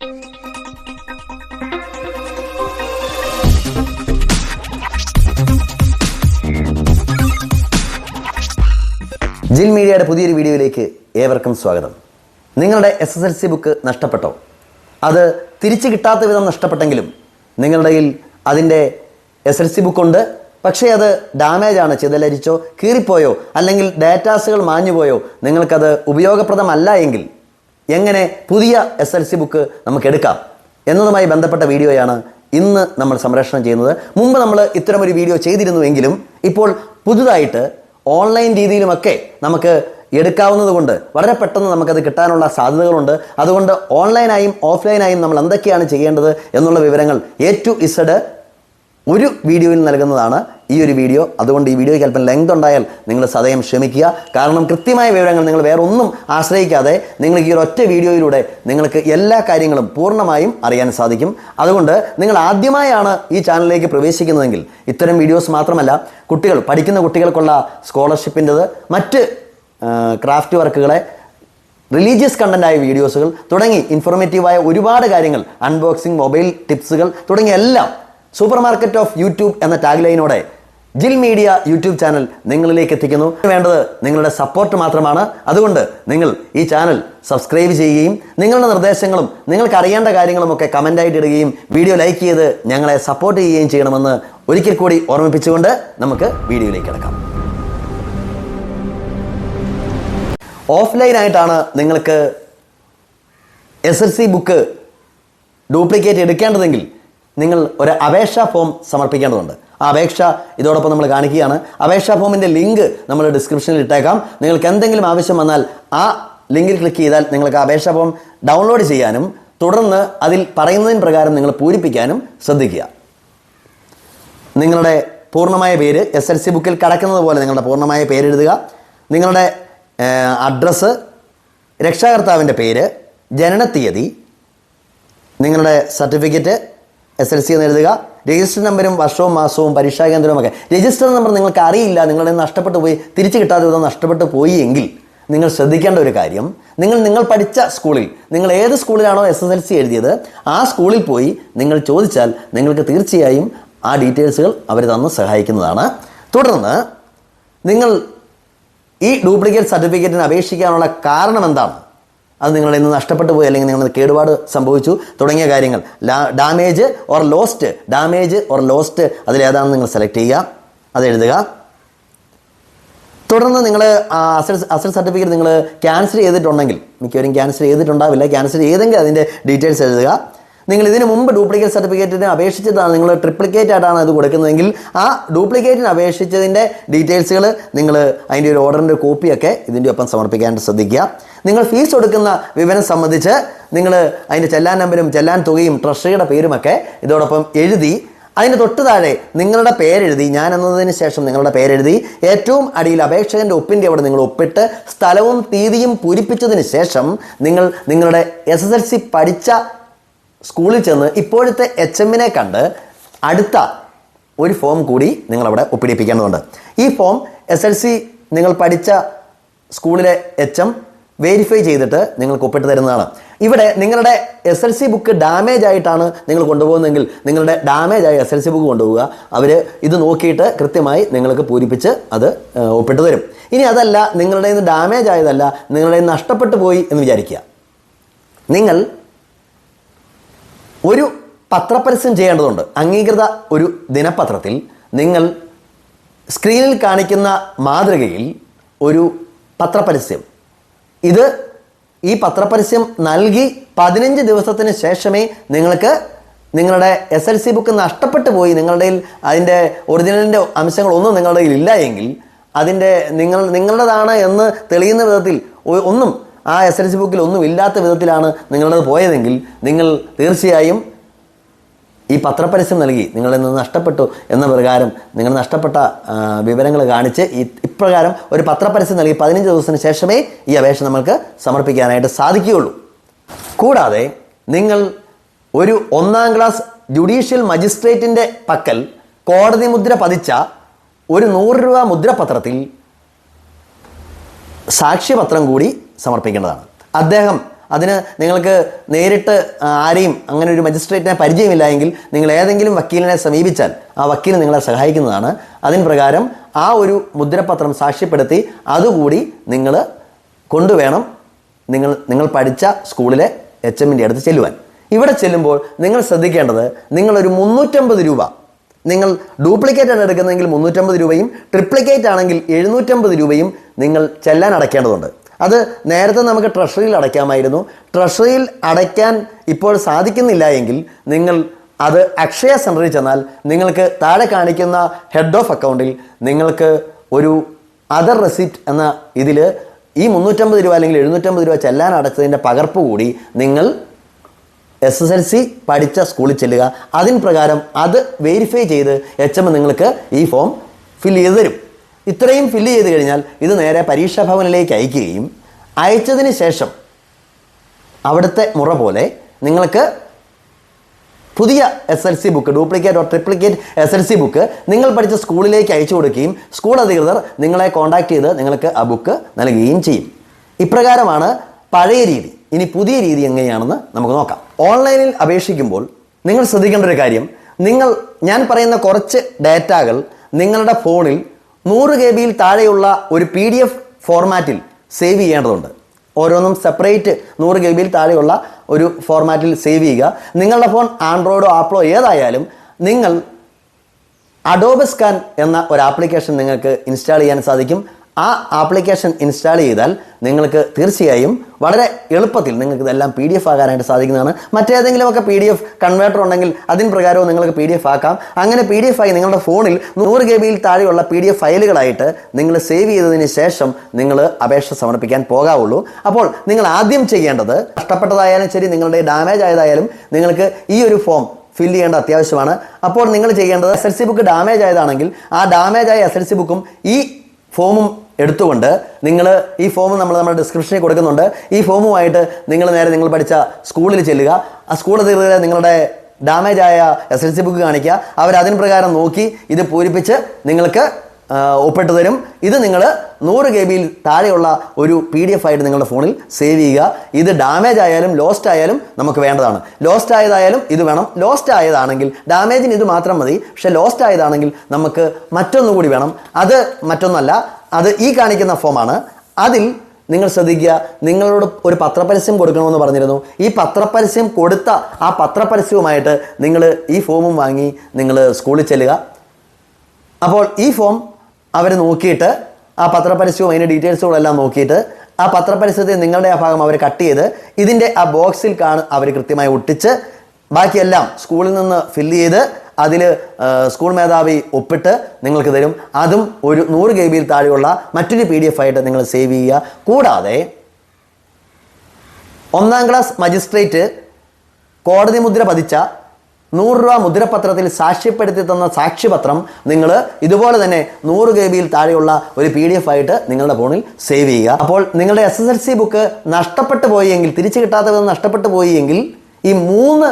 ജിൽ മീഡിയയുടെ പുതിയൊരു വീഡിയോയിലേക്ക് ഏവർക്കും സ്വാഗതം. നിങ്ങളുടെ S S L C book നഷ്ടപ്പെട്ടോ? അത് തിരിച്ചു കിട്ടാത്ത വിധം നഷ്ടപ്പെട്ടെങ്കിലും നിങ്ങളുടെ കയ്യിൽ അതിന്റെ എസ് എൽ സി ബുക്കുണ്ട് പക്ഷേ അത് ഡാമേജാണ് ചിതലരിച്ചോ കീറിപ്പോയോ അല്ലെങ്കിൽ ഡാറ്റാസുകൾ മാഞ്ഞുപോയോ നിങ്ങൾക്കത് ഉപയോഗപ്രദമല്ല എങ്കിൽ എങ്ങനെ പുതിയ എസ് എൽ സി ബുക്ക് നമുക്ക് എടുക്കാം എന്നതുമായി ബന്ധപ്പെട്ട വീഡിയോയാണ് ഇന്ന് നമ്മൾ സംരക്ഷണം ചെയ്യുന്നത്. മുമ്പ് നമ്മൾ ഇത്തരമൊരു വീഡിയോ ചെയ്തിരുന്നുവെങ്കിലും ഇപ്പോൾ പുതുതായിട്ട് ഓൺലൈൻ രീതിയിലുമൊക്കെ നമുക്ക് എടുക്കാവുന്നതുകൊണ്ട് വളരെ പെട്ടെന്ന് നമുക്കത് കിട്ടാനുള്ള സാധ്യതകളുണ്ട്. അതുകൊണ്ട് ഓൺലൈനായും ഓഫ്ലൈനായും നമ്മൾ എന്തൊക്കെയാണ് ചെയ്യേണ്ടത് എന്നുള്ള വിവരങ്ങൾ എ ടു ഇസഡ് ഒരു വീഡിയോയിൽ നൽകുന്നതാണ് ഈ ഒരു വീഡിയോ. അതുകൊണ്ട് ഈ വീഡിയോയ്ക്ക് അല്പം ലെങ്ത് ഉണ്ടായാൽ നിങ്ങൾ സദയം ക്ഷമിക്കുക. കാരണം കൃത്യമായ വിവരങ്ങൾ നിങ്ങൾ വേറെ ഒന്നും ആശ്രയിക്കാതെ നിങ്ങൾക്ക് ഈ ഒറ്റ വീഡിയോയിലൂടെ നിങ്ങൾക്ക് എല്ലാ കാര്യങ്ങളും പൂർണമായും അറിയാൻ സാധിക്കും. അതുകൊണ്ട് നിങ്ങൾ ആദ്യമായാണ് ഈ ചാനലിലേക്ക് പ്രവേശിക്കുന്നതെങ്കിൽ ഇത്തരം വീഡിയോസ് മാത്രമല്ല കുട്ടികൾ പഠിക്കുന്ന കുട്ടികൾക്കുള്ള സ്കോളർഷിപ്പിന്റെത് മറ്റ് ക്രാഫ്റ്റ് വർക്കുകളെ റിലീജിയസ് കണ്ടന്റായ വീഡിയോസുകൾ തുടങ്ങി ഇൻഫോർമേറ്റീവായ ഒരുപാട് കാര്യങ്ങൾ അൺബോക്സിംഗ് മൊബൈൽ ടിപ്സുകൾ തുടങ്ങിയ എല്ലാം സൂപ്പർ മാർക്കറ്റ് ഓഫ് യൂട്യൂബ് എന്ന ടാഗ് ലൈനോടെ ജിൽ മീഡിയ യൂട്യൂബ് ചാനൽ നിങ്ങളിലേക്ക് എത്തിക്കുന്നു. വേണ്ടത് നിങ്ങളുടെ സപ്പോർട്ട് മാത്രമാണ്. അതുകൊണ്ട് നിങ്ങൾ ഈ ചാനൽ സബ്സ്ക്രൈബ് ചെയ്യുകയും നിങ്ങളുടെ നിർദ്ദേശങ്ങളും നിങ്ങൾക്ക് അറിയേണ്ട കാര്യങ്ങളുമൊക്കെ കമന്റായിട്ട് ഇടുകയും വീഡിയോ ലൈക്ക് ചെയ്ത് ഞങ്ങളെ സപ്പോർട്ട് ചെയ്യുകയും ചെയ്യണമെന്ന് ഒരിക്കൽ കൂടി ഓർമ്മിപ്പിച്ചുകൊണ്ട് നമുക്ക് വീഡിയോയിലേക്ക് കിടക്കാം. ഓഫ്ലൈനായിട്ടാണ് നിങ്ങൾക്ക് എസ് സി ബുക്ക് ഡ്യൂപ്ലിക്കേറ്റ് എടുക്കേണ്ടതെങ്കിൽ നിങ്ങൾ ഒരു അപേക്ഷാ ഫോം സമർപ്പിക്കേണ്ടതുണ്ട്. ആ അപേക്ഷ ഇതോടൊപ്പം നമ്മൾ കാണിക്കുകയാണ്. അപേക്ഷാ ഫോമിന്റെ ലിങ്ക് നമ്മൾ ഡിസ്ക്രിപ്ഷനിൽ ഇട്ടേക്കാം. നിങ്ങൾക്ക് എന്തെങ്കിലും ആവശ്യം വന്നാൽ ആ ലിങ്കിൽ ക്ലിക്ക് ചെയ്താൽ നിങ്ങൾക്ക് അപേക്ഷാ ഫോം ഡൗൺലോഡ് ചെയ്യാനും തുടർന്ന് അതിൽ പറയുന്നതിന് പ്രകാരം നിങ്ങൾ പൂരിപ്പിക്കാനും ശ്രദ്ധിക്കുക. നിങ്ങളുടെ പൂർണമായ പേര് എസ് എൽ സി ബുക്കിൽ കിടക്കുന്നത് പോലെ നിങ്ങളുടെ പൂർണമായ പേര് എഴുതുക. നിങ്ങളുടെ അഡ്രസ്സ് രക്ഷാകർത്താവിന്റെ പേര് ജനനത്തീയതി നിങ്ങളുടെ സർട്ടിഫിക്കറ്റ് എസ് എൽ സി എന്ന് എഴുതുക. രജിസ്റ്റർ നമ്പരും വർഷവും മാസവും പരീക്ഷാ കേന്ദ്രവും ഒക്കെ രജിസ്റ്റർ നമ്പർ നിങ്ങൾക്ക് അറിയില്ല. നിങ്ങളുടെ നഷ്ടപ്പെട്ടു പോയി. തിരിച്ചു കിട്ടാതെ വിധം നഷ്ടപ്പെട്ടു പോയി എങ്കിൽ നിങ്ങൾ ശ്രദ്ധിക്കേണ്ട ഒരു കാര്യം. നിങ്ങൾ നിങ്ങൾ പഠിച്ച സ്കൂളിൽ നിങ്ങൾ ഏത് സ്കൂളിലാണോ എസ് എസ് എൽ സി എഴുതിയത് ആ സ്കൂളിൽ പോയി നിങ്ങൾ ചോദിച്ചാൽ നിങ്ങൾക്ക് തീർച്ചയായും ആ ഡീറ്റെയിൽസുകൾ അവർ തന്ന് സഹായിക്കുന്നതാണ്. തുടർന്ന് നിങ്ങൾ ഈ ഡ്യൂപ്ലിക്കേറ്റ് സർട്ടിഫിക്കറ്റിന് അപേക്ഷിക്കാനുള്ള കാരണം എന്താണ്? അത് നിങ്ങളിൽ നിന്ന് നഷ്ടപ്പെട്ടു പോയി അല്ലെങ്കിൽ നിങ്ങൾ കേടുപാട് സംഭവിച്ചു. തുടങ്ങിയ കാര്യങ്ങൾ. Damage or lost damage or lost അതിലേതാണെന്ന് നിങ്ങൾ സെലക്ട് ചെയ്യുക. അത് എഴുതുക. തുടർന്ന് നിങ്ങൾ അസറ്റ് അസറ്റ് സർട്ടിഫിക്കറ്റ് നിങ്ങൾ ക്യാൻസൽ ചെയ്തിട്ടുണ്ടെങ്കിൽ മിക്കവരും ക്യാൻസൽ ചെയ്തിട്ടുണ്ടാവില്ല. ക്യാൻസൽ ചെയ്തെങ്കിൽ അതിന്റെ ഡീറ്റെയിൽസ് എഴുതുക. നിങ്ങൾ ഇതിനു മുമ്പ് ഡ്യൂപ്ലിക്കേറ്റ് സർട്ടിഫിക്കറ്റിന് അപേക്ഷിച്ചിട്ടാണ് നിങ്ങൾ ട്രിപ്ലിക്കേറ്റ് ആയിട്ടാണ് അത് കൊടുക്കുന്നതെങ്കിൽ ആ ഡ്യൂപ്ലിക്കേറ്റിന് അപേക്ഷിച്ചതിന്റെ ഡീറ്റെയിൽസുകൾ നിങ്ങൾ അതിന്റെ ഒരു ഓർഡറിന്റെ കോപ്പിയൊക്കെ ഇതിന്റെ ഒപ്പം സമർപ്പിക്കാൻ ശ്രദ്ധിക്കുക. നിങ്ങൾ ഫീസ് കൊടുക്കുന്ന വിവരം സംബന്ധിച്ച് നിങ്ങൾ അതിന്റെ ചെല്ലാൻ നമ്പരും ചെല്ലാൻ തുകയും ട്രഷറിയുടെ പേരുമൊക്കെ ഇതോടൊപ്പം എഴുതി അതിന് തൊട്ട് താഴെ നിങ്ങളുടെ പേരെഴുതി ഞാൻ എന്നതിന് ശേഷം നിങ്ങളുടെ പേരെഴുതി ഏറ്റവും അടിയിൽ അപേക്ഷകന്റെ ഒപ്പിന്റെ അവിടെ നിങ്ങൾ ഒപ്പിട്ട് സ്ഥലവും തീയതിയും പൂരിപ്പിച്ചതിന് ശേഷം നിങ്ങൾ നിങ്ങളുടെ എസ് എസ് എൽ സി പഠിച്ച സ്കൂളിൽ ചെന്ന് ഇപ്പോഴത്തെ എച്ച് എമ്മിനെ കണ്ട് അടുത്ത ഒരു ഫോം കൂടി നിങ്ങളവിടെ ഒപ്പിടിപ്പിക്കേണ്ടതുണ്ട്. ഈ ഫോം എസ് എൽ സി നിങ്ങൾ പഠിച്ച സ്കൂളിലെ എച്ച് എം വെരിഫൈ ചെയ്തിട്ട് നിങ്ങൾക്ക് ഒപ്പിട്ട് തരുന്നതാണ്. ഇവിടെ നിങ്ങളുടെ S L C book damage ആയിട്ടാണ് നിങ്ങൾ കൊണ്ടുപോകുന്നതെങ്കിൽ നിങ്ങളുടെ ഡാമേജ് ആയ എസ് എൽ സി ബുക്ക് കൊണ്ടുപോവുക. അവർ ഇത് നോക്കിയിട്ട് കൃത്യമായി നിങ്ങൾക്ക് പൂരിപ്പിച്ച് അത് ഒപ്പിട്ട് തരും. ഇനി അതല്ല നിങ്ങളുടെ നിന്ന് ഡാമേജ് ആയതല്ല നിങ്ങളുടെ നഷ്ടപ്പെട്ടു പോയി എന്ന് വിചാരിക്കുക. നിങ്ങൾ ഒരു പത്രപരസ്യം ചെയ്യേണ്ടതുണ്ട്. അംഗീകൃത ഒരു ദിനപത്രത്തിൽ നിങ്ങൾ സ്ക്രീനിൽ കാണിക്കുന്ന മാതൃകയിൽ ഒരു പത്രപരസ്യം ഇത് ഈ പത്രപരസ്യം നൽകി പതിനഞ്ച് ദിവസത്തിന് ശേഷമേ നിങ്ങൾക്ക് നിങ്ങളുടെ എസ് എൽ സി ബുക്ക് നഷ്ടപ്പെട്ടു പോയി. നിങ്ങളുടെ അതിന്റെ ഒറിജിനലിന്റെ അംശങ്ങളൊന്നും നിങ്ങളുടെ ഇല്ല എങ്കിൽ അതിന്റെ നിങ്ങൾ നിങ്ങളുടേതാണ് എന്ന് തെളിയുന്ന വിധത്തിൽ ഒന്നും ആ എസ് എൽ സി ബുക്കിൽ ഒന്നും ഇല്ലാത്ത വിധത്തിലാണ് നിങ്ങളുടേത് പോയതെങ്കിൽ നിങ്ങൾ തീർച്ചയായും ഈ പത്രപരസ്യം നൽകി നിങ്ങളിൽ നിന്ന് നഷ്ടപ്പെട്ടു എന്ന പ്രകാരം നിങ്ങൾ നഷ്ടപ്പെട്ട വിവരങ്ങൾ കാണിച്ച് ഈ ഇപ്രകാരം ഒരു പത്രപരസ്യം നൽകി പതിനഞ്ച് ദിവസത്തിന് ശേഷമേ ഈ അപേക്ഷ നമ്മൾക്ക് സമർപ്പിക്കാനായിട്ട് സാധിക്കുകയുള്ളൂ. കൂടാതെ നിങ്ങൾ ഒരു ഒന്നാം ക്ലാസ് ജുഡീഷ്യൽ മജിസ്ട്രേറ്റിന്റെ പക്കൽ കോടതി മുദ്ര പതിച്ച ഒരു നൂറ് രൂപ മുദ്രപത്രത്തിൽ സാക്ഷ്യപത്രം കൂടി സമർപ്പിക്കേണ്ടതാണ്. അദ്ദേഹം അതിന് നിങ്ങൾക്ക് നേരിട്ട് ആരെയും അങ്ങനെ ഒരു മജിസ്ട്രേറ്റിനെ പരിചയമില്ല എങ്കിൽ നിങ്ങൾ ഏതെങ്കിലും വക്കീലിനെ സമീപിച്ചാൽ ആ വക്കീൽ നിങ്ങളെ സഹായിക്കുന്നതാണ്. അതിന് പ്രകാരം ആ ഒരു മുദ്രപത്രം സാക്ഷ്യപ്പെടുത്തി അതുകൂടി നിങ്ങൾ കൊണ്ടുവേണം നിങ്ങൾ നിങ്ങൾ പഠിച്ച സ്കൂളിലെ എച്ച് എമ്മിന്റെ അടുത്ത് ചെല്ലുവാൻ. ഇവിടെ ചെല്ലുമ്പോൾ നിങ്ങൾ ശ്രദ്ധിക്കേണ്ടത് നിങ്ങളൊരു മുന്നൂറ്റമ്പത് രൂപ നിങ്ങൾ ഡ്യൂപ്ലിക്കേറ്റ് ആണ് എടുക്കുന്നതെങ്കിൽ മുന്നൂറ്റമ്പത് രൂപയും ട്രിപ്ലിക്കേറ്റ് ആണെങ്കിൽ എഴുന്നൂറ്റമ്പത് രൂപയും നിങ്ങൾ ചെല്ലാൻ അടയ്ക്കേണ്ടതുണ്ട്. അത് നേരത്തെ നമുക്ക് ട്രഷറിയിൽ അടയ്ക്കാമായിരുന്നു. ട്രഷറിയിൽ അടയ്ക്കാൻ ഇപ്പോൾ സാധിക്കുന്നില്ല എങ്കിൽ നിങ്ങൾ അത് അക്ഷയ സെന്ററിൽ ചെന്നാൽ നിങ്ങൾക്ക് താഴെ കാണിക്കുന്ന ഹെഡ് ഓഫ് അക്കൗണ്ടിൽ നിങ്ങൾക്ക് ഒരു അതർ റെസിപ്റ്റ് എന്ന ഇതിൽ ഈ മുന്നൂറ്റമ്പത് രൂപ അല്ലെങ്കിൽ എഴുന്നൂറ്റമ്പത് രൂപ ചെല്ലാൻ അടച്ചതിന്റെ പകർപ്പ് കൂടി നിങ്ങൾ എസ് എസ് എൽ സി പഠിച്ച സ്കൂളിൽ ചെല്ലുക. അതിന് പ്രകാരം അത് വെരിഫൈ ചെയ്ത് എച്ച് എം നിങ്ങൾക്ക് ഈ ഫോം ഫില്ല് ചെയ്ത് തരും. ഇത്രയും ഫില്ല് ചെയ്ത് കഴിഞ്ഞാൽ ഇത് നേരെ പരീക്ഷാ ഭവനിലേക്ക് അയക്കുകയും അയച്ചതിന് ശേഷം അവിടുത്തെ മുറ പോലെ നിങ്ങൾക്ക് പുതിയ S L C book duplicate or triplicate S L C book നിങ്ങൾ പഠിച്ച സ്കൂളിലേക്ക് അയച്ചു കൊടുക്കുകയും സ്കൂൾ അധികൃതർ നിങ്ങളെ കോൺടാക്ട് ചെയ്ത് നിങ്ങൾക്ക് ആ ബുക്ക് നൽകുകയും ചെയ്യും. ഇപ്രകാരമാണ് പഴയ രീതി. ഇനി പുതിയ രീതി എങ്ങനെയാണെന്ന് നമുക്ക് നോക്കാം. ഓൺലൈനിൽ അപേക്ഷിക്കുമ്പോൾ നിങ്ങൾ ശ്രദ്ധിക്കേണ്ട ഒരു കാര്യം. നിങ്ങൾ ഞാൻ പറയുന്ന കുറച്ച് ഡാറ്റകൾ നിങ്ങളുടെ ഫോണിൽ നൂറ് കെ ബിയിൽ താഴെയുള്ള ഒരു പി ഡി എഫ് ഫോർമാറ്റിൽ സേവ് ചെയ്യേണ്ടതുണ്ട്. ഓരോന്നും സെപ്പറേറ്റ് നൂറ് കെ ബിയിൽ താഴെയുള്ള ഒരു ഫോർമാറ്റിൽ സേവ് ചെയ്യുക. നിങ്ങളുടെ ഫോൺ ആൻഡ്രോയിഡോ ആപ്പിളോ ഏതായാലും നിങ്ങൾ അഡോബ് സ്കാൻ എന്ന ഒരു ആപ്ലിക്കേഷൻ നിങ്ങൾക്ക് ഇൻസ്റ്റാൾ ചെയ്യാൻ സാധിക്കും. ആ ആപ്ലിക്കേഷൻ ഇൻസ്റ്റാൾ ചെയ്താൽ നിങ്ങൾക്ക് തീർച്ചയായും വളരെ എളുപ്പത്തിൽ നിങ്ങൾക്ക് ഇതെല്ലാം പി ഡി എഫ് ആകാനായിട്ട് സാധിക്കുന്നതാണ്. മറ്റേതെങ്കിലുമൊക്കെ പി ഡി എഫ് കൺവേർട്ടർ ഉണ്ടെങ്കിൽ അതിന് പ്രകാരവും നിങ്ങൾക്ക് പി ഡി എഫ് ആക്കാം. അങ്ങനെ പി ഡി എഫ് ആയി നിങ്ങളുടെ ഫോണിൽ നൂറ് കെ ബിയിൽ താഴെയുള്ള പി ഡി എഫ് ഫയലുകളായിട്ട് നിങ്ങൾ സേവ് ചെയ്തതിന് ശേഷം നിങ്ങൾ അപേക്ഷ സമർപ്പിക്കാൻ പോകാവുള്ളൂ. അപ്പോൾ നിങ്ങൾ ആദ്യം ചെയ്യേണ്ടത് നഷ്ടപ്പെട്ടതായാലും ശരി നിങ്ങളുടെ ഡാമേജ് ആയതായാലും നിങ്ങൾക്ക് ഈ ഒരു ഫോം ഫില്ല് ചെയ്യേണ്ട അത്യാവശ്യമാണ്. അപ്പോൾ നിങ്ങൾ ചെയ്യേണ്ടത് S L C book damage ആയതാണെങ്കിൽ ആ ഡാമേജ് ആയ എസ് എൽ സി ബുക്കും ഈ ഫോമും എടുത്തുകൊണ്ട് നിങ്ങൾ ഈ ഫോം നമ്മൾ നമ്മുടെ ഡിസ്ക്രിപ്ഷനിൽ കൊടുക്കുന്നുണ്ട്. ഈ ഫോമുമായിട്ട് നിങ്ങൾ നേരെ നിങ്ങൾ പഠിച്ച സ്കൂളിൽ ചെല്ലുക. ആ സ്കൂൾ അധികൃതരെ നിങ്ങളുടെ ഡാമേജ് ആയ എസ് എൽ സി ബുക്ക് കാണിക്കുക. അവർ അതിന് പ്രകാരം നോക്കി ഇത് പൂരിപ്പിച്ച് നിങ്ങൾക്ക് ഒപ്പിട്ട് ഇത് നിങ്ങൾ നൂറ് കെ ബിയിൽ താഴെയുള്ള ഒരു പി ഡി എഫ് ആയിട്ട് നിങ്ങളുടെ ഫോണിൽ സേവ് ചെയ്യുക. ഇത് ഡാമേജ് ആയാലും ലോസ്റ്റ് ആയാലും നമുക്ക് വേണ്ടതാണ്. ലോസ്റ്റ് ആയതായാലും ഇത് വേണം. ലോസ്റ്റ് ആയതാണെങ്കിൽ ഡാമേജിന് ഇത് മാത്രം മതി. പക്ഷേ ലോസ്റ്റ് ആയതാണെങ്കിൽ നമുക്ക് മറ്റൊന്നും കൂടി വേണം. അത് മറ്റൊന്നല്ല. അത് ഈ കാണിക്കുന്ന ഫോമാണ് അതിൽ നിങ്ങൾ ശ്രദ്ധിക്കുക. നിങ്ങളോട് ഒരു പത്രപരസ്യം കൊടുക്കണമെന്ന് പറഞ്ഞിരുന്നു. ഈ പത്രപരസ്യം കൊടുത്ത ആ പത്രപരസ്യവുമായിട്ട് നിങ്ങൾ ഈ ഫോമും വാങ്ങി നിങ്ങൾ സ്കൂളിൽ ചെല്ലുക. അപ്പോൾ ഈ ഫോം അവർ നോക്കിയിട്ട് ആ പത്രപരസ്യവും അതിന്റെ ഡീറ്റെയിൽസുകളും എല്ലാം നോക്കിയിട്ട് ആ പത്രപരസ്യത്തെ നിങ്ങളുടെ ആ ഭാഗം അവർ കട്ട് ചെയ്ത് ഇതിന്റെ ആ ബോക്സിൽ കാണും അവർ കൃത്യമായി ഒട്ടിച്ച് ബാക്കിയെല്ലാം സ്കൂളിൽ നിന്ന് ഫില്ല് ചെയ്ത് അതിൽ സ്കൂൾ മേധാവി ഒപ്പിട്ട് നിങ്ങൾക്ക് തരും. അതും ഒരു നൂറ് കെ ബിയിൽ താഴെയുള്ള മറ്റൊരു പി ഡി എഫ് ആയിട്ട് നിങ്ങൾ സേവ് ചെയ്യുക. കൂടാതെ ഒന്നാം ക്ലാസ് മജിസ്ട്രേറ്റ് കോടതി മുദ്ര പതിച്ച നൂറ് രൂപ മുദ്രപത്രത്തിൽ സാക്ഷ്യപ്പെടുത്തി തന്ന സാക്ഷ്യപത്രം നിങ്ങൾ ഇതുപോലെ തന്നെ നൂറ് കെ ബിയിൽ താഴെയുള്ള ഒരു പി ഡി എഫ് ആയിട്ട് നിങ്ങളുടെ ഫോണിൽ സേവ് ചെയ്യുക. അപ്പോൾ നിങ്ങളുടെ S S L C book നഷ്ടപ്പെട്ടു പോയെങ്കിൽ തിരിച്ചു കിട്ടാത്ത വിധം നഷ്ടപ്പെട്ടു പോയെങ്കിൽ ഈ മൂന്ന്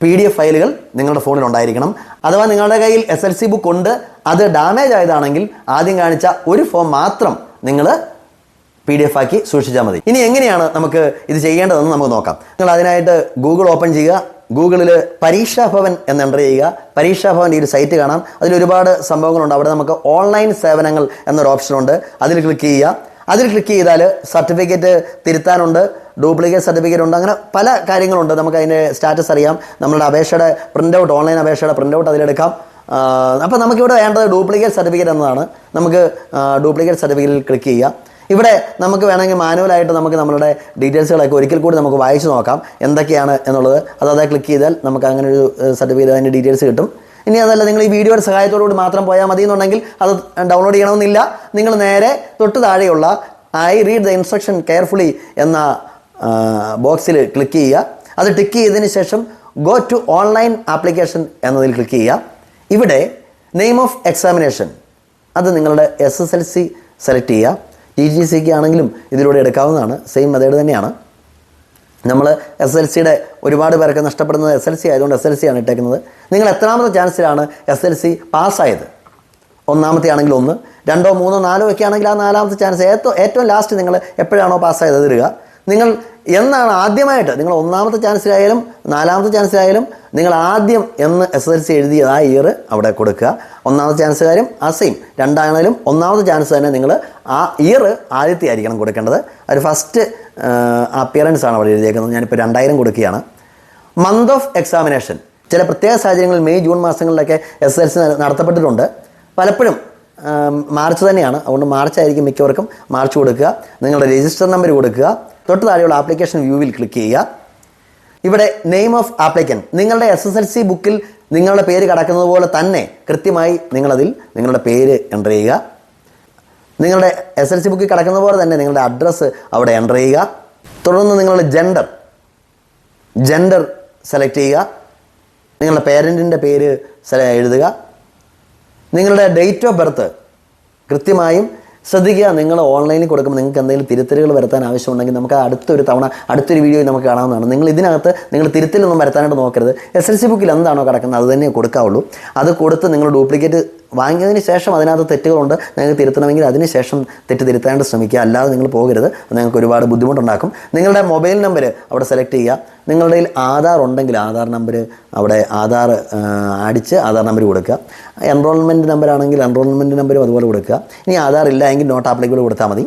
പി ഡി എഫ് ഫയലുകൾ നിങ്ങളുടെ ഫോണിൽ ഉണ്ടായിരിക്കണം. അഥവാ നിങ്ങളുടെ കയ്യിൽ എസ് എൽ സി ബുക്ക് ഉണ്ട് അത് ഡാമേജ് ആയതാണെങ്കിൽ ആദ്യം കാണിച്ച ഒരു ഫോം മാത്രം നിങ്ങൾ പി ഡി എഫ് ആക്കി സൂക്ഷിച്ചാൽ മതി. ഇനി എങ്ങനെയാണ് നമുക്ക് ഇത് ചെയ്യേണ്ടതെന്ന് നമുക്ക് നോക്കാം. നിങ്ങൾ അതിനായിട്ട് ഗൂഗിൾ ഓപ്പൺ ചെയ്യുക. ഗൂഗിളിൽ പരീക്ഷാ ഭവൻ എന്ന് എന്റർ ചെയ്യുക. പരീക്ഷാ ഭവന്റെ ഒരു സൈറ്റ് കാണാം. അതിൽ ഒരുപാട് സംഭവങ്ങളുണ്ട്. അവിടെ നമുക്ക് ഓൺലൈൻ സേവനങ്ങൾ എന്നൊരു ഓപ്ഷനുണ്ട് അതിൽ ക്ലിക്ക് ചെയ്യുക. അതിൽ ക്ലിക്ക് ചെയ്താൽ സർട്ടിഫിക്കറ്റ് തിരുത്താനുണ്ട്. ഡ്യൂപ്ലിക്കേറ്റ് സർട്ടിഫിക്കറ്റ് ഉണ്ട്. അങ്ങനെ പല കാര്യങ്ങളുണ്ട്. നമുക്ക് അതിന്റെ സ്റ്റാറ്റസ് അറിയാം. നമ്മളുടെ അപേക്ഷയുടെ പ്രിന്റ് ഔട്ട് ഓൺലൈൻ അപേക്ഷയുടെ പ്രിന്റ് ഔട്ട് അതിലെടുക്കാം അപ്പോൾ നമുക്കിവിടെ വേണ്ടത് ഡ്യൂപ്ലിക്കേറ്റ് സർട്ടിഫിക്കറ്റ് എന്നതാണ്. നമുക്ക് ഡ്യൂപ്ലിക്കേറ്റ് സർട്ടിഫിക്കറ്റിൽ ക്ലിക്ക് ചെയ്യുക. ഇവിടെ നമുക്ക് വേണമെങ്കിൽ മാനുവലായിട്ട് നമുക്ക് നമ്മളുടെ ഡീറ്റെയിൽസുകളൊക്കെ ഒരിക്കൽ കൂടി നമുക്ക് വായിച്ചു നോക്കാം. എന്തൊക്കെയാണ് എന്നുള്ളത്. അത് അതായത് ക്ലിക്ക് ചെയ്താൽ നമുക്ക് അങ്ങനെ ഒരു സർട്ടിഫിക്കറ്റ് അതിന്റെ ഡീറ്റെയിൽസ് കിട്ടും. ഇനി അതല്ല നിങ്ങൾ ഈ വീഡിയോയുടെ സഹായത്തോടുകൂടി മാത്രം പോയാൽ മതി എന്നുണ്ടെങ്കിൽ അത് ഡൗൺലോഡ് ചെയ്യണമെന്നില്ല. നിങ്ങൾ നേരെ തൊട്ട് താഴെയുള്ള I read the instruction carefully എന്ന ബോക്സിൽ ക്ലിക്ക് ചെയ്യുക. അത് ടിക്ക് ചെയ്തതിന് ശേഷം ഗോ ടു ഓൺലൈൻ ആപ്ലിക്കേഷൻ എന്നതിൽ ക്ലിക്ക് ചെയ്യുക. ഇവിടെ നെയിം ഓഫ് എക്സാമിനേഷൻ അത് നിങ്ങളുടെ S S L C select ചെയ്യുക. ടി ജി സിക്ക് ആണെങ്കിലും ഇതിലൂടെ എടുക്കാവുന്നതാണ്. സെയിം മെത്തേഡ് തന്നെയാണ്. നമ്മൾ എസ് എൽ സിയുടെ ഒരുപാട് പേർക്ക് നഷ്ടപ്പെടുന്നത് എസ് എൽ സി ആയതുകൊണ്ട് എസ് എൽ സി ആണ് ഇട്ടേക്കുന്നത്. നിങ്ങൾ എത്രാമത്തെ ചാൻസിലാണ് എസ് എൽ സി പാസ്സായത്? ഒന്നാമത്തെ ആണെങ്കിൽ ഒന്ന് രണ്ടോ മൂന്നോ നാലോ ഒക്കെ ആണെങ്കിൽ ആ നാലാമത്തെ ചാൻസ് ഏറ്റവും ഏറ്റവും ലാസ്റ്റ് നിങ്ങൾ എപ്പോഴാണോ പാസ്സായത് അതിടുക നിങ്ങൾ എന്നാണ് ആദ്യമായിട്ട് നിങ്ങൾ ഒന്നാമത്തെ ചാൻസിലായാലും നാലാമത്തെ ചാൻസിലായാലും നിങ്ങൾ ആദ്യം എന്ന് എസ് എൽ സി എഴുതിയ ആ ഇയർ അവിടെ കൊടുക്കുക. ഒന്നാമത്തെ ചാൻസുകാരും ആ സെയിം രണ്ടാണെങ്കിലും ഒന്നാമത്തെ ചാൻസ് തന്നെ നിങ്ങൾ ആ ഇയർ ആദ്യത്തെ ആയിരിക്കണം കൊടുക്കേണ്ടത്. ഒരു ഫസ്റ്റ് അപ്പിയറൻസ് ആണ് അവിടെ എഴുതിയേക്കുന്നത്. ഞാനിപ്പോൾ രണ്ടായിരം കൊടുക്കുകയാണ്. മന്ത് ഓഫ് എക്സാമിനേഷൻ ചില പ്രത്യേക സാഹചര്യങ്ങളിൽ മെയ് ജൂൺ മാസങ്ങളിലൊക്കെ എസ് എൽ സി നടത്തപ്പെട്ടിട്ടുണ്ട്. പലപ്പോഴും മാർച്ച് തന്നെയാണ്. അതുകൊണ്ട് മാർച്ച് ആയിരിക്കും മിക്കവർക്കും മാർച്ച് കൊടുക്കുക. നിങ്ങളുടെ രജിസ്റ്റർ നമ്പർ കൊടുക്കുക. തൊട്ട് താഴെയുള്ള ആപ്ലിക്കേഷൻ വ്യൂവിൽ ക്ലിക്ക് ചെയ്യുക. ഇവിടെ നെയിം ഓഫ് ആപ്ലിക്കൻ. നിങ്ങളുടെ എസ് എസ് എൽ സി ബുക്കിൽ നിങ്ങളുടെ പേര് കിടക്കുന്നത് പോലെ തന്നെ കൃത്യമായി നിങ്ങളതിൽ നിങ്ങളുടെ പേര് എന്റർ ചെയ്യുക. നിങ്ങളുടെ എസ് എൽ സി ബുക്കിൽ കിടക്കുന്ന പോലെ തന്നെ നിങ്ങളുടെ അഡ്രസ്സ് അവിടെ എന്റർ ചെയ്യുക. തുടർന്ന് നിങ്ങളുടെ ജെൻഡർ ജെൻഡർ സെലക്ട് ചെയ്യുക. നിങ്ങളുടെ പേരന്റിന്റെ പേര് എഴുതുക. നിങ്ങളുടെ ഡേറ്റ് ഓഫ് ബർത്ത് കൃത്യമായും ശ്രദ്ധിക്കുക. നിങ്ങൾ ഓൺലൈനിൽ കൊടുക്കുമ്പോൾ നിങ്ങൾക്ക് എന്തെങ്കിലും തിരുത്തലുകൾ വരുത്താൻ ആവശ്യമുണ്ടെങ്കിൽ നമുക്ക് അടുത്തൊരു തവണ അടുത്തൊരു വീഡിയോയിൽ നമുക്ക് കാണാവുന്നതാണ്. നിങ്ങൾ ഇതിനകത്ത് നിങ്ങൾ തിരുത്തലൊന്നും വരുത്താനായിട്ട് നോക്കരുത്. എസ് എൽ സി ബുക്കിൽ എന്താണോ കിടക്കുന്നത് അത് തന്നെ കൊടുക്കാവുള്ളൂ. അത് കൊടുത്ത് നിങ്ങൾ ഡ്യൂപ്ലിക്കേറ്റ് വാങ്ങിയതിന് ശേഷം അതിനകത്ത് തെറ്റുകളുണ്ട് നിങ്ങൾക്ക് തിരുത്തണമെങ്കിൽ അതിന് ശേഷം തെറ്റ് തിരുത്താനായിട്ട് ശ്രമിക്കുക. അല്ലാതെ നിങ്ങൾ പോകരുത്. നിങ്ങൾക്ക് ഒരുപാട് ബുദ്ധിമുട്ടുണ്ടാക്കും. നിങ്ങളുടെ മൊബൈൽ നമ്പർ അവിടെ സെലക്ട് ചെയ്യുക. നിങ്ങളുടെ ആധാർ ഉണ്ടെങ്കിൽ ആധാർ നമ്പർ അവിടെ ആധാർ അടിച്ച് ആധാർ നമ്പർ കൊടുക്കുക. എൻറോൾമെന്റ് നമ്പർ ആണെങ്കിൽ എൻറോൾമെന്റ് നമ്പറും അതുപോലെ കൊടുക്കുക. ഇനി ആധാർ ഇല്ല എങ്കിൽ നോട്ട് ആപ്ലിക്കബിൾ കൊടുത്താൽ മതി.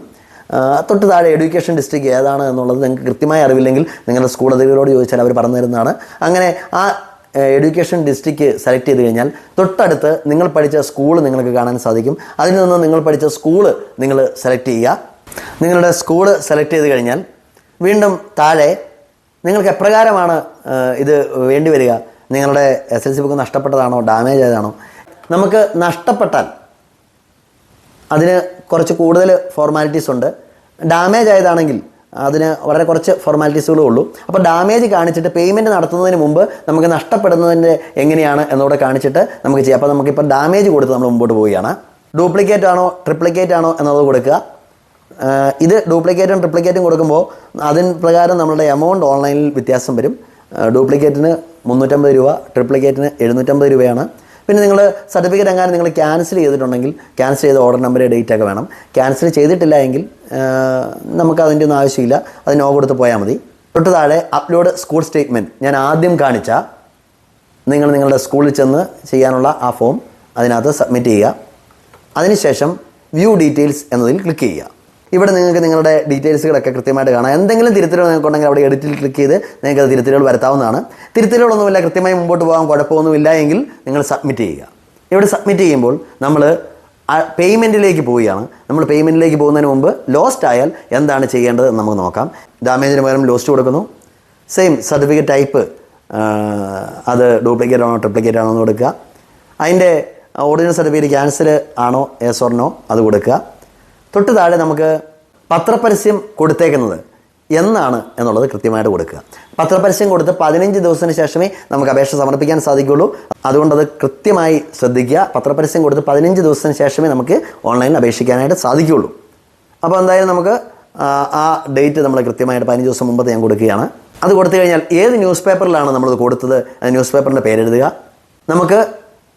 തൊട്ട് താഴെ എഡ്യൂക്കേഷൻ ഡിസ്ട്രിക്ട് ഏതാണ് എന്നുള്ളത് നിങ്ങൾക്ക് കൃത്യമായി അറിവില്ലെങ്കിൽ നിങ്ങളുടെ സ്കൂൾ അധികൃതരോട് ചോദിച്ചാൽ അവർ പറഞ്ഞു തരുന്നതാണ്. അങ്ങനെ ആ എഡ്യൂക്കേഷൻ ഡിസ്ട്രിക്ട് സെലക്ട് ചെയ്ത് കഴിഞ്ഞാൽ തൊട്ടടുത്ത് നിങ്ങൾ പഠിച്ച സ്കൂൾ നിങ്ങൾക്ക് കാണാൻ സാധിക്കും. അതിൽ നിന്ന് നിങ്ങൾ പഠിച്ച സ്കൂൾ നിങ്ങൾ സെലക്ട് ചെയ്യുക. നിങ്ങളുടെ സ്കൂൾ സെലക്ട് ചെയ്ത് കഴിഞ്ഞാൽ വീണ്ടും താഴെ നിങ്ങൾക്ക് എപ്രകാരമാണ് ഇത് വേണ്ടി വരിക? നിങ്ങളുടെ എസ് എൽ സി ബുക്ക് നഷ്ടപ്പെട്ടതാണോ ഡാമേജ് ആയതാണോ? നമുക്ക് നഷ്ടപ്പെട്ടാൽ അതിന് കുറച്ച് കൂടുതൽ ഫോർമാലിറ്റീസ് ഉണ്ട്. ഡാമേജ് ആയതാണെങ്കിൽ അതിന് വളരെ കുറച്ച് ഫോർമാലിറ്റീസുകളേ ഉള്ളൂ. അപ്പോൾ ഡാമേജ് കാണിച്ചിട്ട് പേയ്മെന്റ് നടത്തുന്നതിന് മുമ്പ് നമുക്ക് നഷ്ടപ്പെടുന്നതിന്റെ എങ്ങനെയാണ് എന്നൂടെ കാണിച്ചിട്ട് നമുക്ക് ചെയ്യാം. അപ്പോൾ നമുക്കിപ്പോൾ ഡാമേജ് കൊടുത്ത് നമ്മൾ മുമ്പോട്ട് പോവുകയാണ്. ഡ്യൂപ്ലിക്കേറ്റ് ആണോ ട്രിപ്ലിക്കേറ്റ് ആണോ എന്നുള്ളത് കൊടുക്കുക. ഇത് ഡ്യൂപ്ലിക്കേറ്റും ട്രിപ്ലിക്കേറ്റും കൊടുക്കുമ്പോൾ അതിന് പ്രകാരം നമ്മളുടെ എമൗണ്ട് ഓൺലൈനിൽ വ്യത്യാസം വരും. ഡ്യൂപ്ലിക്കേറ്റിന് മുന്നൂറ്റമ്പത് രൂപ ട്രിപ്ലിക്കേറ്റിന് എഴുന്നൂറ്റമ്പത് രൂപയാണ്. പിന്നെ നിങ്ങൾ സർട്ടിഫിക്കറ്റ് എങ്ങാനും നിങ്ങൾ ക്യാൻസൽ ചെയ്തിട്ടുണ്ടെങ്കിൽ ക്യാൻസൽ ചെയ്ത ഓർഡർ നമ്പർ ഡേറ്റ് ഒക്കെ വേണം. ക്യാൻസൽ ചെയ്തിട്ടില്ല എങ്കിൽ നമുക്ക് അതിന്റെ ഒന്നും ആവശ്യമില്ല. അത് നോ കൊടുത്ത് പോയാൽ മതി. തൊട്ട് താഴെ അപ്ലോഡ് സ്കൂൾ സ്റ്റേറ്റ്മെന്റ് ഞാൻ ആദ്യം കാണിച്ച നിങ്ങൾ നിങ്ങളുടെ സ്കൂളിൽ ചെന്ന് ചെയ്യാനുള്ള ആ ഫോം അതിനകത്ത് സബ്മിറ്റ് ചെയ്യുക. അതിനുശേഷം വ്യൂ ഡീറ്റെയിൽസ് എന്നതിൽ ക്ലിക്ക് ചെയ്യുക. ഇവിടെ നിങ്ങൾക്ക് നിങ്ങളുടെ ഡീറ്റെയിൽസുകളൊക്കെ കൃത്യമായിട്ട് കാണാം. എന്തെങ്കിലും തിരുത്തലുകൾ നിങ്ങൾക്കുണ്ടെങ്കിൽ അവിടെ എഡിറ്റിൽ ക്ലിക്ക് ചെയ്ത് നിങ്ങൾക്ക് തിരുത്തലുകൾ വരുത്താവുന്നതാണ്. തിരുത്തലുകളൊന്നുമില്ല കൃത്യമായി മുമ്പോട്ട് പോകാൻ കുഴപ്പമൊന്നുമില്ല എങ്കിൽ നിങ്ങൾ സബ്മിറ്റ് ചെയ്യുക. ഇവിടെ സബ്മിറ്റ് ചെയ്യുമ്പോൾ നമ്മൾ പേയ്മെന്റിലേക്ക് പോവുകയാണ്. നമ്മൾ പേയ്മെന്റിലേക്ക് പോകുന്നതിന് മുമ്പ് ലോസ്റ്റ് ആയാൽ എന്താണ് ചെയ്യേണ്ടത് നമുക്ക് നോക്കാം. ഡാമേജിന് പകരം ലോസ്റ്റ് കൊടുക്കുന്നു. സെയിം സർട്ടിഫിക്കറ്റ് ടൈപ്പ് അത് ഡ്യൂപ്ലിക്കേറ്റ് ആണോ ട്രിപ്ലിക്കേറ്റ് ആണോ എന്ന് കൊടുക്കുക. അതിന്റെ ഒറിജിനൽ സർട്ടിഫിക്കറ്റ് ക്യാൻസൽ ആണോ എസ് ഓർ നോ അത് കൊടുക്കുക. തൊട്ട് താഴെ നമുക്ക് പത്രപരസ്യം കൊടുത്തേക്കുന്നത് എന്നാണ് എന്നുള്ളത് കൃത്യമായിട്ട് കൊടുക്കുക. പത്രപരസ്യം കൊടുത്ത് പതിനഞ്ച് ദിവസത്തിന് ശേഷമേ നമുക്ക് അപേക്ഷ സമർപ്പിക്കാൻ സാധിക്കുകയുള്ളൂ. അതുകൊണ്ട് അത് കൃത്യമായി ശ്രദ്ധിക്കുക. പത്രപരസ്യം കൊടുത്ത് പതിനഞ്ച് ദിവസത്തിന് ശേഷമേ നമുക്ക് ഓൺലൈനിൽ അപേക്ഷിക്കാനായിട്ട് സാധിക്കുകയുള്ളൂ. അപ്പോൾ എന്തായാലും നമുക്ക് ആ, ഡേറ്റ് നമ്മൾ കൃത്യമായിട്ട് പതിനഞ്ച് ദിവസം മുമ്പ് ഞാൻ കൊടുക്കുകയാണ്. അത് കൊടുത്തു കഴിഞ്ഞാൽ ഏത് ന്യൂസ് പേപ്പറിലാണ് നമ്മളത് കൊടുത്തത്? ന്യൂസ് പേപ്പറിന്റെ പേരെഴുതുക നമുക്ക്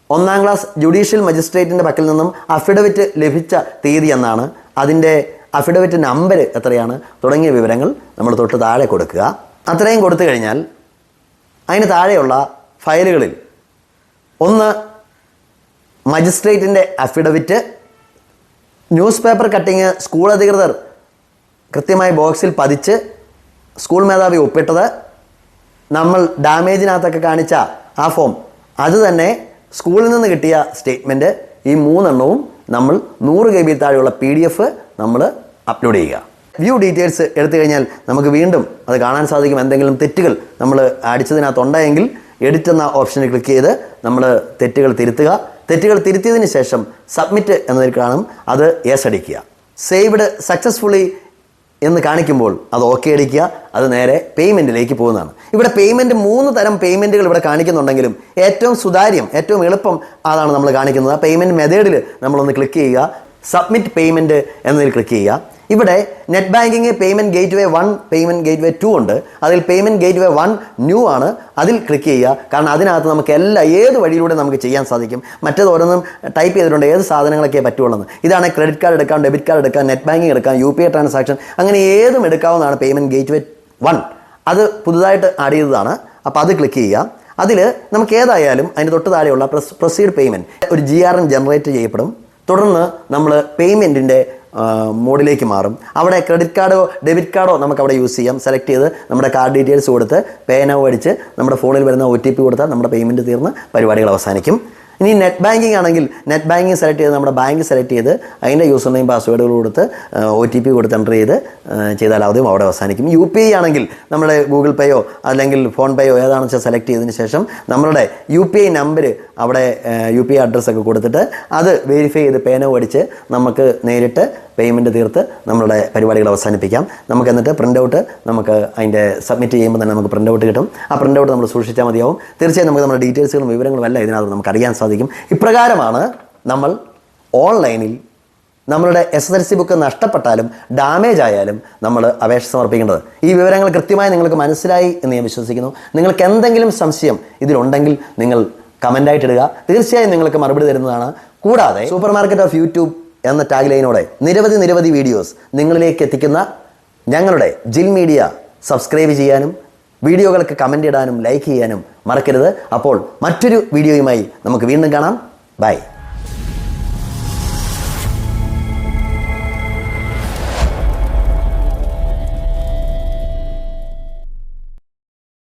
ഒന്നാം ക്ലാസ് ജുഡീഷ്യൽ മജിസ്ട്രേറ്റിന്റെ പക്കൽ നിന്നും അഫിഡവിറ്റ് ലഭിച്ച തീയതി എന്നാണ് അതിന്റെ അഫിഡവിറ്റ് നമ്പർ എത്രയാണ് തുടങ്ങിയ വിവരങ്ങൾ നമ്മൾ തൊട്ട് താഴെ കൊടുക്കുക. അത്രയും കൊടുത്തു കഴിഞ്ഞാൽ അതിന് താഴെയുള്ള ഫയലുകളിൽ ഒന്ന് മജിസ്ട്രേറ്റിന്റെ affidavit news paper cutting school അധികൃതർ കൃത്യമായി ബോക്സിൽ പതിച്ച് സ്കൂൾ മേധാവി ഒപ്പിട്ടത് നമ്മൾ ഡാമേജിനകത്തൊക്കെ കാണിച്ച ആ ഫോം അത് തന്നെ സ്കൂളിൽ നിന്ന് കിട്ടിയ സ്റ്റേറ്റ്മെന്റ് ഈ മൂന്നെണ്ണവും നമ്മൾ നൂറ് കെ ബി താഴെയുള്ള പി ഡി എഫ് നമ്മൾ അപ്ലോഡ് ചെയ്യുക. വ്യൂ ഡീറ്റെയിൽസ് എടുത്തു കഴിഞ്ഞാൽ നമുക്ക് വീണ്ടും അത് കാണാൻ സാധിക്കും എന്തെങ്കിലും തെറ്റുകൾ നമ്മൾ അടിച്ചതിനകത്തുണ്ടെങ്കിൽ എഡിറ്റ് എന്ന ഓപ്ഷനിൽ ക്ലിക്ക് ചെയ്ത് നമ്മൾ തെറ്റുകൾ തിരുത്തുക. തെറ്റുകൾ തിരുത്തിയതിന് ശേഷം സബ്മിറ്റ് എന്നതിൽ കാണും. അത് യെസ് അടിക്കുക. സേവ്ഡ് സക്സസ്ഫുള്ളി എന്ന് കാണിക്കുമ്പോൾ അത് ഓക്കെ അടിക്കുക അത് നേരെ പേയ്മെന്റിലേക്ക് പോകുന്നതാണ്. ഇവിടെ പേയ്മെന്റ് മൂന്ന് തരം പേയ്മെന്റുകൾ ഇവിടെ കാണിക്കുന്നുണ്ടെങ്കിലും ഏറ്റവും സുതാര്യം ഏറ്റവും എളുപ്പം അതാണ് നമ്മൾ കാണിക്കുന്നത്. ആ പേയ്മെന്റ് മെത്തേഡിൽ നമ്മളൊന്ന് ക്ലിക്ക് ചെയ്യുക. സബ്മിറ്റ് പേയ്മെന്റ് എന്നതിൽ ക്ലിക്ക് ചെയ്യുക. ഇവിടെ net banking payment gateway one payment gateway two ഉണ്ട്. അതിൽ payment gateway one new ആണ്. അതിൽ ക്ലിക്ക് ചെയ്യുക. കാരണം അതിനകത്ത് നമുക്ക് എല്ലാ ഏത് വഴിയിലൂടെ നമുക്ക് ചെയ്യാൻ സാധിക്കും? മറ്റേത് ഓരോന്നും ടൈപ്പ് ചെയ്തിട്ടുണ്ട്. ഏത് സാധനങ്ങളൊക്കെ പറ്റുള്ളൂ ഇതാണ് ക്രെഡിറ്റ് കാർഡ് എടുക്കാം ഡെബിറ്റ് കാർഡ് എടുക്കാം നെറ്റ് ബാങ്കിങ് എടുക്കാം യു പി ഐ ട്രാൻസാക്ഷൻ അങ്ങനെ ഏതും എടുക്കാവുന്നതാണ് പേയ്മെന്റ് ഗേറ്റ് വേ വൺ അത് പുതുതായിട്ട് ആഡ് ചെയ്തതാണ്. അപ്പോൾ അത് ക്ലിക്ക് ചെയ്യുക. അതിൽ നമുക്ക് ഏതായാലും അതിന് തൊട്ട് താഴെയുള്ള പ്രസ് പ്രൊസീഡ് പേയ്മെന്റ് ഒരു ജി ആർ ജനറേറ്റ് ചെയ്യപ്പെടും. തുടർന്ന് നമ്മൾ പേയ്മെന്റിന്റെ മോഡിലേക്ക് മാറും. അവിടെ ക്രെഡിറ്റ് കാർഡോ ഡെബിറ്റ് കാർഡോ നമുക്ക് അവിടെ യൂസ് ചെയ്യാം. സെലക്ട് ചെയ്ത് നമ്മുടെ കാർഡ് ഡീറ്റെയിൽസ് കൊടുത്ത് പേനോ അടിച്ച് നമ്മുടെ ഫോണിൽ വരുന്ന ഒ ടി പി കൊടുത്താൽ നമ്മുടെ പേയ്മെന്റ് തീർന്ന് പരിപാടികൾ അവസാനിക്കും. ഇനി നെറ്റ് ബാങ്കിങ് ആണെങ്കിൽ നെറ്റ് ബാങ്കിങ് സെലക്ട് ചെയ്ത് നമ്മുടെ ബാങ്ക് സെലക്ട് ചെയ്ത് അതിന്റെ യൂസർ നെയിം പാസ്വേഡുകൾ കൊടുത്ത് ഒ ടി പി കൊടുത്ത് എന്റർ ചെയ്ത് ചെയ്താൽ അതും അവിടെ അവസാനിക്കും. യു പി ഐ ആണെങ്കിൽ നമ്മുടെ ഗൂഗിൾ പേയോ അല്ലെങ്കിൽ ഫോൺ പേയോ ഏതാണെന്ന് വെച്ചാൽ സെലക്ട് ചെയ്തതിന് ശേഷം നമ്മളുടെ യു പി ഐ നമ്പർ അവിടെ യു പി ഐ അഡ്രസ്സൊക്കെ കൊടുത്തിട്ട് അത് വെരിഫൈ ചെയ്ത് പേനോ അടിച്ച് നമുക്ക് നേരിട്ട് പേയ്മെന്റ് തീർത്ത് നമ്മളുടെ പരിപാടികൾ അവസാനിപ്പിക്കാം. നമുക്ക് എന്നിട്ട് പ്രിന്റ് ഔട്ട് നമുക്ക് അതിന്റെ സബ്മിറ്റ് ചെയ്യുമ്പോൾ തന്നെ നമുക്ക് പ്രിന്റ് ഔട്ട് കിട്ടും. ആ പ്രിന്റ് ഔട്ട് നമ്മൾ സൂക്ഷിച്ചാൽ മതിയാവും. തീർച്ചയായും നമുക്ക് നമ്മുടെ ഡീറ്റെയിൽസുകളും വിവരങ്ങളും എല്ലാം ഇതിനകത്ത് നമുക്ക് അറിയാൻ സാധിക്കും. ഇപ്രകാരമാണ് നമ്മൾ ഓൺലൈനിൽ നമ്മളുടെ S S L C book നഷ്ടപ്പെട്ടാലും damage ആയാലും നമ്മൾ അപേക്ഷ സമർപ്പിക്കേണ്ടത്. ഈ വിവരങ്ങൾ കൃത്യമായി നിങ്ങൾക്ക് മനസ്സിലായി എന്ന് ഞാൻ വിശ്വസിക്കുന്നു. നിങ്ങൾക്ക് എന്തെങ്കിലും സംശയം ഇതിലുണ്ടെങ്കിൽ നിങ്ങൾ കമന്റായിട്ടിടുക തീർച്ചയായും നിങ്ങൾക്ക് മറുപടി തരുന്നതാണ്. കൂടാതെ സൂപ്പർ മാർക്കറ്റ് ഓഫ് യൂട്യൂബ് എന്ന ടാഗ്ലൈനോടെ നിരവധി നിരവധി വീഡിയോസ് നിങ്ങളിലേക്ക് എത്തിക്കുന്ന ഞങ്ങളുടെ ജിൽ മീഡിയ സബ്സ്ക്രൈബ് ചെയ്യാനും വീഡിയോകൾക്ക് കമന്റ് ഇടാനും ലൈക്ക് ചെയ്യാനും മറക്കരുത്. അപ്പോൾ മറ്റൊരു വീഡിയോയുമായി നമുക്ക് വീണ്ടും കാണാം. ബൈ